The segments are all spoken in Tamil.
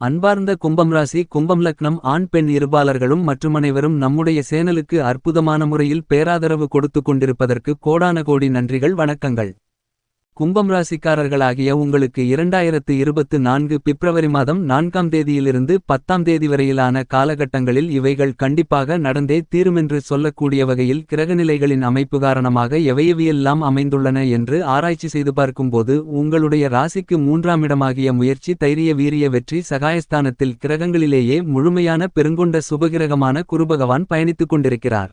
அன்பார்ந்த கும்பம் ராசி கும்பம் லக்னம் ஆண் பெண் இருபாளர்களும் மற்றும் அனைவரும் நம்முடைய சேனலுக்கு அற்புதமான முறையில் பேராதரவு கொடுத்து கொண்டிருப்பதற்கு கோடான கோடி நன்றிகள் வணக்கங்கள். கும்பம் ராசிக்காரர்களாகிய உங்களுக்கு இரண்டாயிரத்து இருபத்து நான்கு பிப்ரவரி மாதம் நான்காம் தேதியிலிருந்து பத்தாம் தேதி வரையிலான காலகட்டங்களில் இவைகள் கண்டிப்பாக நடந்தே தீருமென்று சொல்லக்கூடிய வகையில் கிரகநிலைகளின் அமைப்பு காரணமாக எவையவையெல்லாம் அமைந்துள்ளன என்று ஆராய்ச்சி செய்து பார்க்கும்போது உங்களுடைய ராசிக்கு மூன்றாம் இடமாகிய முயற்சி தைரிய வீரிய வெற்றி சகாயஸ்தானத்தில் கிரகங்களிலேயே முழுமையான பெருங்கொண்ட சுபகிரகமான குருபகவான் பயணித்துக் கொண்டிருக்கிறார்.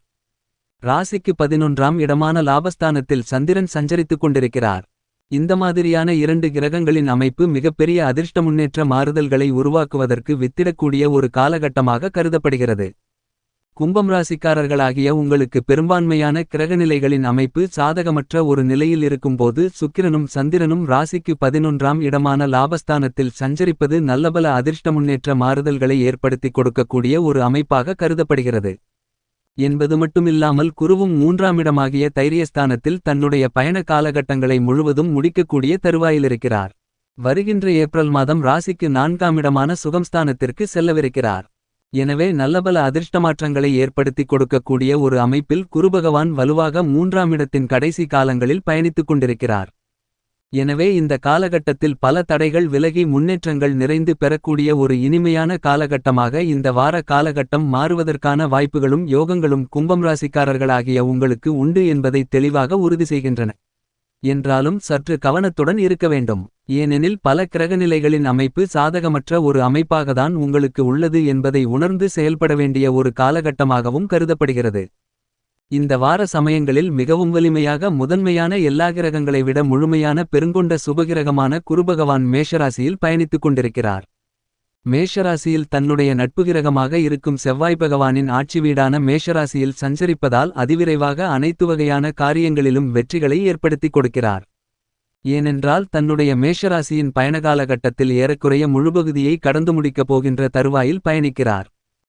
ராசிக்கு பதினொன்றாம் இடமான லாபஸ்தானத்தில் சந்திரன் சஞ்சரித்துக் கொண்டிருக்கிறார். இந்த மாதிரியான இரண்டு கிரகங்களின் அமைப்பு மிகப்பெரிய அதிர்ஷ்ட முன்னேற்ற மாறுதல்களை உருவாக்குவதற்கு வித்திடக்கூடிய ஒரு காலகட்டமாக கருதப்படுகிறது. கும்பம் ராசிக்காரர்களாகிய உங்களுக்கு பெரும்பான்மையான கிரகநிலைகளின் அமைப்பு சாதகமற்ற ஒரு நிலையில் இருக்கும்போது சுக்கிரனும் சந்திரனும் ராசிக்கு பதினொன்றாம் இடமான லாபஸ்தானத்தில் சஞ்சரிப்பது நல்லபல அதிர்ஷ்ட முன்னேற்ற மாறுதல்களை ஏற்படுத்திக் கொடுக்கக்கூடிய ஒரு அமைப்பாக கருதப்படுகிறது. என்பது மட்டுமில்லாமல் குருவும் மூன்றாமிடமாகிய தைரியஸ்தானத்தில் தன்னுடைய பயண காலகட்டங்களை முழுவதும் முடிக்கக்கூடிய தருவாயிலிருக்கிறார். வருகின்ற ஏப்ரல் மாதம் ராசிக்கு நான்காமிடமான சுகம்ஸ்தானத்திற்கு செல்லவிருக்கிறார். எனவே நல்லபல அதிர்ஷ்டமாற்றங்களை ஏற்படுத்திக் கொடுக்கக்கூடிய ஒரு அமைப்பில் குருபகவான் வலுவாக மூன்றாமிடத்தின் கடைசி காலங்களில் பயணித்துக் கொண்டிருக்கிறார். எனவே இந்த காலகட்டத்தில் பல தடைகள் விலகி முன்னேற்றங்கள் நிறைந்து பெறக்கூடிய ஒரு இனிமையான காலகட்டமாக இந்த வார காலகட்டம் மாறுவதற்கான வாய்ப்புகளும் யோகங்களும் கும்பம் ராசிக்காரர்களாகிய உங்களுக்கு உண்டு என்பதை தெளிவாக உறுதி செய்கின்றன. என்றாலும் சற்று கவனத்துடன் இருக்க வேண்டும். ஏனெனில் பல கிரகநிலைகளின் அமைப்பு சாதகமற்ற ஒரு அமைப்பாகத்தான் உங்களுக்கு உள்ளது என்பதை உணர்ந்து செயல்பட வேண்டிய ஒரு காலகட்டமாகவும் கருதப்படுகிறது. இந்த வார சமயங்களில் மிகவும் வலிமையாக முதன்மையான எல்லா கிரகங்களை விட முழுமையான பெருங்கொண்ட சுபகிரகமான குருபகவான் மேஷராசியில் பயணித்துக் கொண்டிருக்கிறார். மேஷராசியில் தன்னுடைய நட்பு கிரகமாக இருக்கும் செவ்வாய் பகவானின் ஆட்சி வீடான மேஷராசியில் சஞ்சரிப்பதால் அதிவிரைவாக அனைத்து வகையான காரியங்களிலும் வெற்றிகளை ஏற்படுத்திக் கொடுக்கிறார். ஏனென்றால் தன்னுடைய மேஷராசியின் பயணகால கட்டத்தில் ஏறக்குறைய முழுபகுதியை கடந்து முடிக்கப் போகின்ற தருவாயில் பயணிக்கிறார்.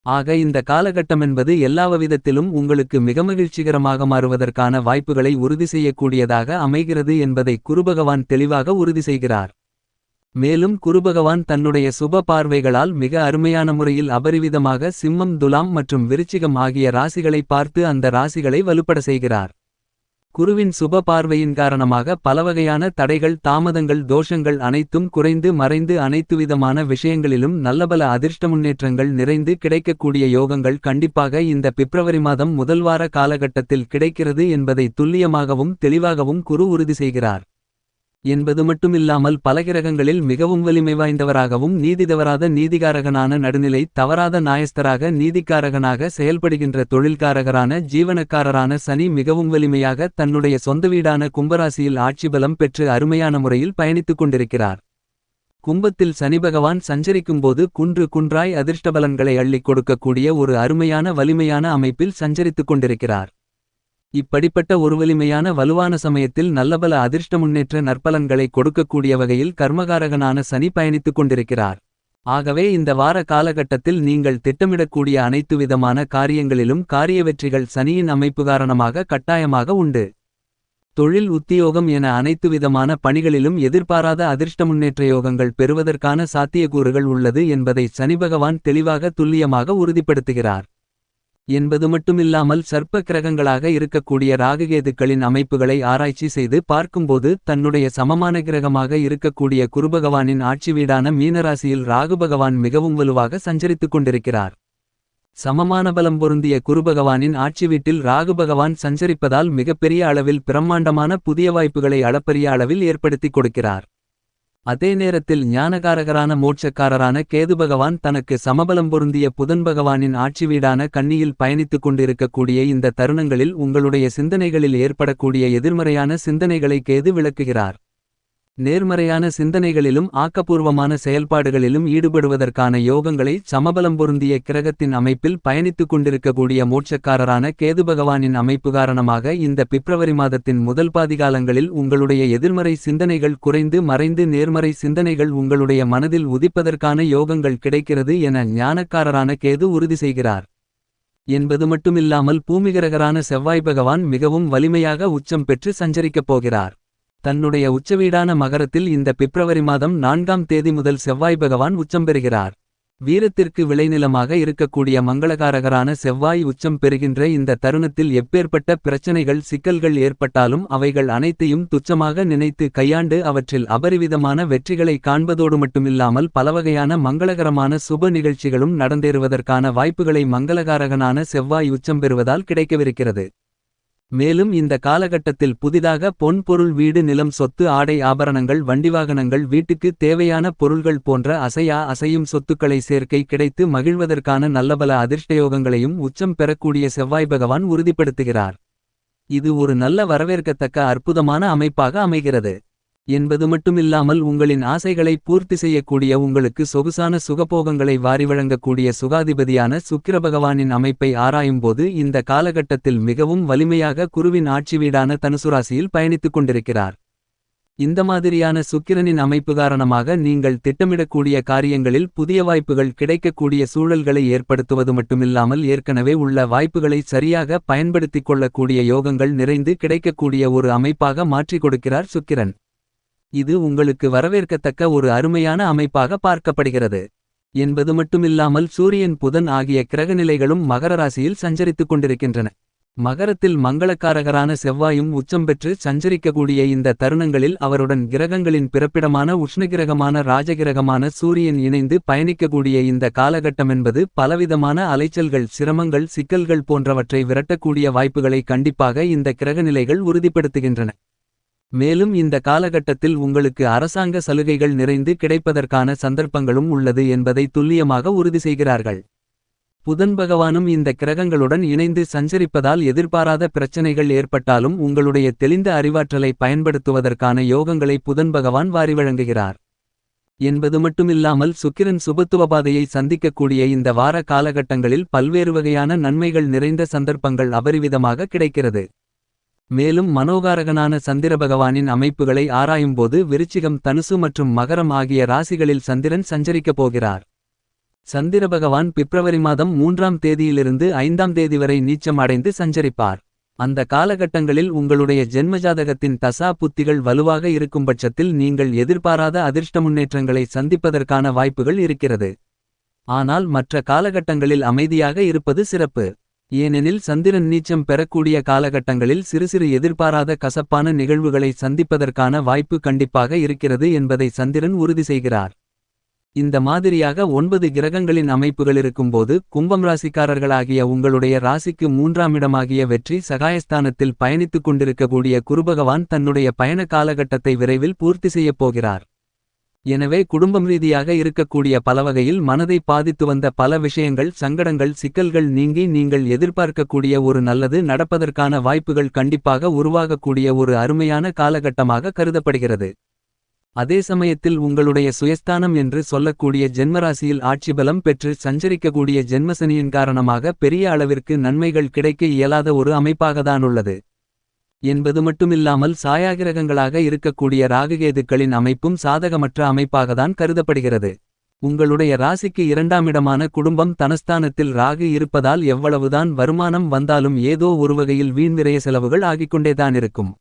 ஆக இந்த காலகட்டமென்பது எல்லாவிதத்திலும் உங்களுக்கு மிக மகிழ்ச்சிகரமாக மாறுவதற்கான வாய்ப்புகளை உறுதி செய்யக்கூடியதாக அமைகிறது என்பதை குருபகவான் தெளிவாக உறுதி செய்கிறார். மேலும் குருபகவான் தன்னுடைய சுப பார்வைகளால் மிக அருமையான முறையில் அபரிவிதமாக சிம்மம் துலாம் மற்றும் விருச்சிகம் ஆகிய ராசிகளை பார்த்து அந்த ராசிகளை வலுப்பட செய்கிறார். குருவின் சுப பார்வையின் காரணமாக பலவகையான தடைகள் தாமதங்கள் தோஷங்கள் அனைத்தும் குறைந்து மறைந்து அனைத்துவிதமான விஷயங்களிலும் நல்லபல அதிர்ஷ்ட முன்னேற்றங்கள் நிறைந்து கிடைக்கக்கூடிய யோகங்கள் கண்டிப்பாக இந்த பிப்ரவரி மாதம் முதல்வார காலகட்டத்தில் கிடைக்கிறது என்பதை துல்லியமாகவும் தெளிவாகவும் குரு உறுதி செய்கிறார். என்பது மட்டுமில்லாமல் பல கிரகங்களில் மிகவும் வலிமை வாய்ந்தவராகவும் நீதிதவராத நீதிகாரகனான நடுநிலை தவறாத நாயஸ்தராக நீதிக்காரகனாக செயல்படுகின்ற தொழில்காரகரான ஜீவனக்காரரான சனி மிகவும் வலிமையாக தன்னுடைய சொந்த வீடான கும்பராசியில் ஆட்சி பலம் பெற்று அருமையான முறையில் பயணித்துக் கொண்டிருக்கிறார். கும்பத்தில் சனி பகவான் சஞ்சரிக்கும்போது குன்று குன்றாய் அதிர்ஷ்டபலன்களை அள்ளிக் கொடுக்கக்கூடிய ஒரு அருமையான வலிமையான அமைப்பில் சஞ்சரித்துக் கொண்டிருக்கிறார். இப்படிப்பட்ட ஒரு வலிமையான வலுவான சமயத்தில் நல்லபல அதிர்ஷ்ட முன்னேற்ற நற்பலன்களை கொடுக்கக்கூடிய வகையில் கர்மகாரகனான சனி பயணித்துக் கொண்டிருக்கிறார். ஆகவே இந்த வார காலகட்டத்தில் நீங்கள் திட்டமிடக்கூடிய அனைத்து விதமான காரியங்களிலும் காரிய வெற்றிகள் சனியின் அமைப்பு காரணமாக கட்டாயமாக உண்டு. தொழில் உத்தியோகம் என அனைத்து விதமான பணிகளிலும் எதிர்பாராத அதிர்ஷ்ட முன்னேற்ற யோகங்கள் பெறுவதற்கான சாத்தியக்கூறுகள் உள்ளது என்பதை சனிபகவான் தெளிவாக துல்லியமாக உறுதிப்படுத்துகிறார். என்பது மட்டுமில்லாமல் சர்ப்ப கிரகங்களாக இருக்கக்கூடிய ராககேதுக்களின் அமைப்புகளை ஆராய்ச்சி செய்து பார்க்கும்போது தன்னுடைய சமமான கிரகமாக இருக்கக்கூடிய குருபகவானின் ஆட்சி வீடான மீனராசியில் ராகுபகவான் மிகவும் வலுவாக சஞ்சரித்துக் கொண்டிருக்கிறார். சமமான பலம் பொருந்திய குருபகவானின் ஆட்சி வீட்டில் ராகுபகவான் சஞ்சரிப்பதால் மிகப்பெரிய அளவில் பிரம்மாண்டமான புதிய வாய்ப்புகளை அளப்பரிய அளவில் ஏற்படுத்திக் கொடுக்கிறார். அதே நேரத்தில் ஞானகாரகரான மோட்சக்காரரான கேது பகவான் தனக்கு சமபலம் பொருந்திய புதன் பகவானின் ஆட்சி வீடான கண்ணியில் பயணித்துக் கொண்டிருக்கக்கூடிய இந்த தருணங்களில் உங்களுடைய சிந்தனைகளில் ஏற்படக்கூடிய எதிர்மறையான சிந்தனைகளை கேது விளக்குகிறார். நேர்மறையான சிந்தனைகளிலும் ஆக்கப்பூர்வமான செயல்பாடுகளிலும் ஈடுபடுவதற்கான யோகங்களை சமபலம் பொருந்திய கிரகத்தின் அமைப்பில் பயணித்துக் கொண்டிருக்கக்கூடிய மோட்சக்காரரான கேது பகவானின் அமைப்பு காரணமாக இந்த பிப்ரவரி மாதத்தின் முதல் பாதிகாலங்களில் உங்களுடைய எதிர்மறை சிந்தனைகள் குறைந்து மறைந்து நேர்மறை சிந்தனைகள் உங்களுடைய மனதில் உதிப்பதற்கான யோகங்கள் கிடைக்கிறது என ஞானக்காரரான கேது உறுதி செய்கிறார். என்பது மட்டுமில்லாமல் பூமிகரகரான செவ்வாய் பகவான் மிகவும் வலிமையாக உச்சம் பெற்று சஞ்சரிக்கப் போகிறார். தன்னுடைய உச்சவீடான மகரத்தில் இந்த பிப்ரவரி மாதம் நான்காம் தேதி முதல் செவ்வாய் பகவான் உச்சம் பெறுகிறார். வீரத்திற்கு விளைநிலமாக இருக்கக்கூடிய மங்களகாரகரான செவ்வாய் உச்சம் பெறுகின்ற இந்த தருணத்தில் எப்பேற்பட்ட பிரச்சனைகள் சிக்கல்கள் ஏற்பட்டாலும் அவைகள் அனைத்தையும் துச்சமாக நினைத்து கையாண்டு அவற்றில் அபரிவிதமான வெற்றிகளை காண்பதோடு மட்டுமில்லாமல் பலவகையான மங்களகரமான சுப நிகழ்ச்சிகளும் நடந்தேறுவதற்கான வாய்ப்புகளை மங்களகாரகனான செவ்வாய் உச்சம் பெறுவதால் கிடைக்கவிருக்கிறது. மேலும் இந்த காலகட்டத்தில் புதிதாக பொன் பொருள் வீடு நிலம் சொத்து ஆடை ஆபரணங்கள் வண்டிவாகனங்கள் வீட்டுக்கு தேவையான பொருள்கள் போன்ற அசையா அசையும் சொத்துக்களை சேர்க்கை கிடைத்து மகிழ்வதற்கான நல்லபல அதிர்ஷ்டயோகங்களையும் உச்சம் பெறக்கூடிய செவ்வாய் பகவான் உறுதிப்படுத்துகிறார். இது ஒரு நல்ல வரவேற்கத்தக்க அற்புதமான அமைப்பாக அமைகிறது. என்பது மட்டுமில்லாமல் உங்களின் ஆசைகளை பூர்த்தி செய்யக்கூடிய உங்களுக்கு சொகுசான சுகபோகங்களை வாரி வழங்கக்கூடிய சுகாதிபதியான சுக்கிர பகவானின் அமைப்பை ஆராயும்போது இந்த காலகட்டத்தில் மிகவும் வலிமையாக குருவின் ஆட்சி வீடான தனுசுராசியில் பயணித்துக் கொண்டிருக்கிறார். இந்த மாதிரியான சுக்கிரனின் அமைப்பு காரணமாக நீங்கள் திட்டமிடக்கூடிய காரியங்களில் புதிய வாய்ப்புகள் கிடைக்கக்கூடிய சூழல்களை ஏற்படுத்துவது மட்டுமில்லாமல் ஏற்கனவே உள்ள வாய்ப்புகளை சரியாக பயன்படுத்திக் கொள்ளக்கூடிய யோகங்கள் நிறைந்து கிடைக்கக்கூடிய ஒரு அமைப்பாக மாற்றிக் கொடுக்கிறார் சுக்கிரன். இது உங்களுக்கு வரவேற்கத்தக்க ஒரு அருமையான அமைப்பாக பார்க்கப்படுகிறது. என்பது மட்டுமில்லாமல் சூரியன் புதன் ஆகிய கிரகநிலைகளும் மகர ராசியில் சஞ்சரித்துக் கொண்டிருக்கின்றன. மகரத்தில் மங்களக்காரகரான செவ்வாயும் உச்சம் பெற்று சஞ்சரிக்கக்கூடிய இந்த தருணங்களில் அவருடன் கிரகங்களின் பிறப்பிடமான உஷ்ணகிரகமான ராஜகிரகமான சூரியன் இணைந்து பயணிக்கக்கூடிய இந்த காலகட்டமென்பது பலவிதமான அலைச்சல்கள் சிரமங்கள் சிக்கல்கள் போன்றவற்றை விரட்டக்கூடிய வாய்ப்புகளை கண்டிப்பாக இந்த கிரகநிலைகள் உறுதிப்படுத்துகின்றன. மேலும் இந்த காலகட்டத்தில் உங்களுக்கு அரசாங்க சலுகைகள் நிறைந்து கிடைப்பதற்கான சந்தர்ப்பங்களும் உள்ளது என்பதை துல்லியமாக உறுதி செய்கிறார்கள். புதன் பகவானும் இந்த கிரகங்களுடன் இணைந்து சஞ்சரிப்பதால் எதிர்பாராத பிரச்சனைகள் ஏற்பட்டாலும் உங்களுடைய தெளிந்த அறிவாற்றலை பயன்படுத்துவதற்கான யோகங்களை புதன் பகவான் வாரி வழங்குகிறார். என்பது மட்டுமில்லாமல் சுக்கிரன் சுபத்துவபாதையை சந்திக்கக்கூடிய இந்த வார காலகட்டங்களில் பல்வேறு வகையான நன்மைகள் நிறைந்த சந்தர்ப்பங்கள் அபரிவிதமாக கிடைக்கிறது. மேலும் மனோகாரகனான சந்திர பகவானின் அமைப்புகளை ஆராயும்போது விருச்சிகம் தனுசு மற்றும் மகரம் ஆகிய ராசிகளில் சந்திரன் சஞ்சரிக்கப் போகிறார். சந்திர பகவான் பிப்ரவரி மாதம் மூன்றாம் தேதியிலிருந்து ஐந்தாம் தேதி வரை நீச்சம் அடைந்து சஞ்சரிப்பார். அந்த காலகட்டங்களில் உங்களுடைய ஜென்மஜாதகத்தின் தசா புத்திகள் வலுவாக இருக்கும் பட்சத்தில் நீங்கள் எதிர்பாராத அதிர்ஷ்ட முன்னேற்றங்களை சந்திப்பதற்கான வாய்ப்புகள் இருக்கிறது. ஆனால் மற்ற காலகட்டங்களில் அமைதியாக இருப்பது சிறப்பு. ஏனெனில் சந்திரன் நீச்சம் பெறக்கூடிய காலகட்டங்களில் சிறு சிறு எதிர்பாராத கசப்பான நிகழ்வுகளை சந்திப்பதற்கான வாய்ப்பு கண்டிப்பாக இருக்கிறது என்பதை சந்திரன் உறுதி செய்கிறார். இந்த மாதிரியாக ஒன்பது கிரகங்களின் அமைப்புகள் இருக்கும்போது கும்பம் ராசிக்காரர்களாகிய உங்களுடைய ராசிக்கு மூன்றாம் இடமாகிய வெற்றி சகாயஸ்தானத்தில் பயணித்துக் கொண்டிருக்கக்கூடிய குருபகவான் தன்னுடைய பயண காலகட்டத்தை விரைவில் பூர்த்தி செய்யப் போகிறார். எனவே குடும்பம் ரீதியாக இருக்கக்கூடிய பலவகையில் மனதை பாதித்து வந்த பல விஷயங்கள் சங்கடங்கள் சிக்கல்கள் நீங்கி நீங்கள் எதிர்பார்க்கக்கூடிய ஒரு நல்லது நடப்பதற்கான வாய்ப்புகள் கண்டிப்பாக உருவாகக்கூடிய ஒரு அருமையான காலகட்டமாக கருதப்படுகிறது. அதே சமயத்தில் உங்களுடைய சுயஸ்தானம் என்று சொல்லக்கூடிய ஜென்மராசியில் ஆட்சிபலம் பெற்று சஞ்சரிக்கக்கூடிய ஜென்மசனியின் காரணமாக பெரிய அளவிற்கு நன்மைகள் கிடைக்க இயலாத ஒரு அமைப்பாகத்தானுள்ளது என்பது மட்டுமில்லாமல் சாயாகிரகங்களாக இருக்கக்கூடிய ராகுகேதுக்களின் அமைப்பும் சாதகமற்ற அமைப்பாகத்தான் கருதப்படுகிறது. உங்களுடைய ராசிக்கு இரண்டாமிடமான குடும்பம் தனஸ்தானத்தில் ராகு இருப்பதால் எவ்வளவுதான் வருமானம் வந்தாலும் ஏதோ ஒருவகையில் வீண்விரைய செலவுகள் ஆகிக்கொண்டேதான் இருக்கும்.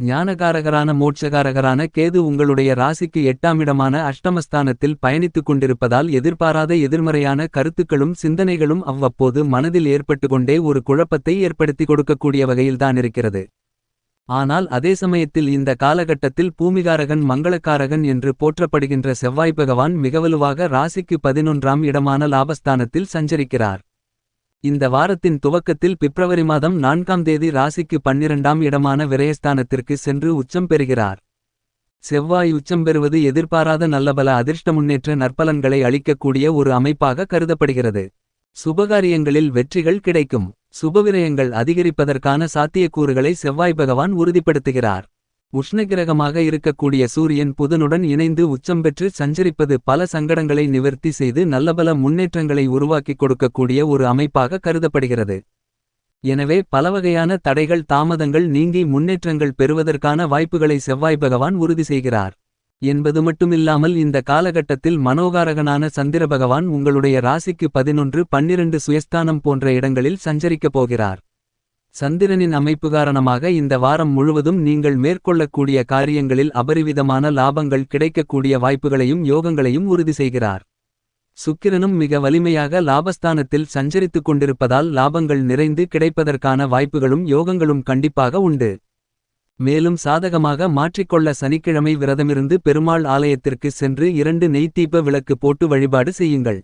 ஞானகாரகரான மோட்சகாரகரான கேது உங்களுடைய ராசிக்கு எட்டாமிடமான அஷ்டமஸ்தானத்தில் பயணித்துக் கொண்டிருப்பதால் எதிர்பாராத எதிர்மறையான கருத்துக்களும் சிந்தனைகளும் அவ்வப்போது மனதில் ஏற்பட்டுக்கொண்டே ஒரு குழப்பத்தை ஏற்படுத்தி கொடுக்கக்கூடிய வகையில்தான் இருக்கிறது. ஆனால் அதே சமயத்தில் இந்த காலகட்டத்தில் பூமிகாரகன் மங்களக்காரகன் என்று போற்றப்படுகின்ற செவ்வாய் பகவான் மிகவலுவாக ராசிக்கு பதினொன்றாம் இடமான லாபஸ்தானத்தில் சஞ்சரிக்கிறார். இந்த வாரத்தின் துவக்கத்தில் பிப்ரவரி மாதம் நான்காம் தேதி ராசிக்கு பன்னிரண்டாம் இடமான விரயஸ்தானத்திற்கு சென்று உச்சம் பெறுகிறார். செவ்வாய் உச்சம் பெறுவது எதிர்பாராத நல்லபல அதிர்ஷ்ட முன்னேற்ற நற்பலன்களை அளிக்கக்கூடிய ஒரு அமைப்பாக கருதப்படுகிறது. சுபகாரியங்களில் வெற்றிகள் கிடைக்கும். சுபவிரயங்கள் அதிகரிப்பதற்கான சாத்தியக்கூறுகளை செவ்வாய் பகவான் உறுதிப்படுத்துகிறார். உஷ்ணகிரகமாக இருக்கக்கூடிய சூரியன் புதனுடன் இணைந்து உச்சம் பெற்று சஞ்சரிப்பது பல சங்கடங்களை நிவர்த்தி செய்து நல்லபல முன்னேற்றங்களை உருவாக்கிக் கொடுக்கக்கூடிய ஒரு அமைப்பாக கருதப்படுகிறது. எனவே பலவகையான தடைகள் தாமதங்கள் நீங்கி முன்னேற்றங்கள் பெறுவதற்கான வாய்ப்புகளை செவ்வாய் பகவான் உறுதி செய்கிறார். என்பது மட்டுமில்லாமல் இந்த காலகட்டத்தில் மனோகாரகனான சந்திர பகவான் உங்களுடைய ராசிக்கு பதினொன்று பன்னிரண்டு சுயஸ்தானம் போன்ற இடங்களில் சஞ்சரிக்கப் போகிறார். சந்திரனின் அமைப்பு காரணமாக இந்த வாரம் முழுவதும் நீங்கள் மேற்கொள்ளக்கூடிய காரியங்களில் அபரிவிதமான லாபங்கள் கிடைக்கக்கூடிய வாய்ப்புகளையும் யோகங்களையும் உறுதி செய்கிறார். சுக்கிரனும் மிக வலிமையாக லாபஸ்தானத்தில் சஞ்சரித்துக் கொண்டிருப்பதால் லாபங்கள் நிறைந்து கிடைப்பதற்கான வாய்ப்புகளும் யோகங்களும் கண்டிப்பாக உண்டு. மேலும் சாதகமாக மாற்றிக்கொள்ள சனிக்கிழமை விரதமிருந்து பெருமாள் ஆலயத்திற்கு சென்று இரண்டு நெய்த்தீப விளக்கு போட்டு வழிபாடு செய்யுங்கள்.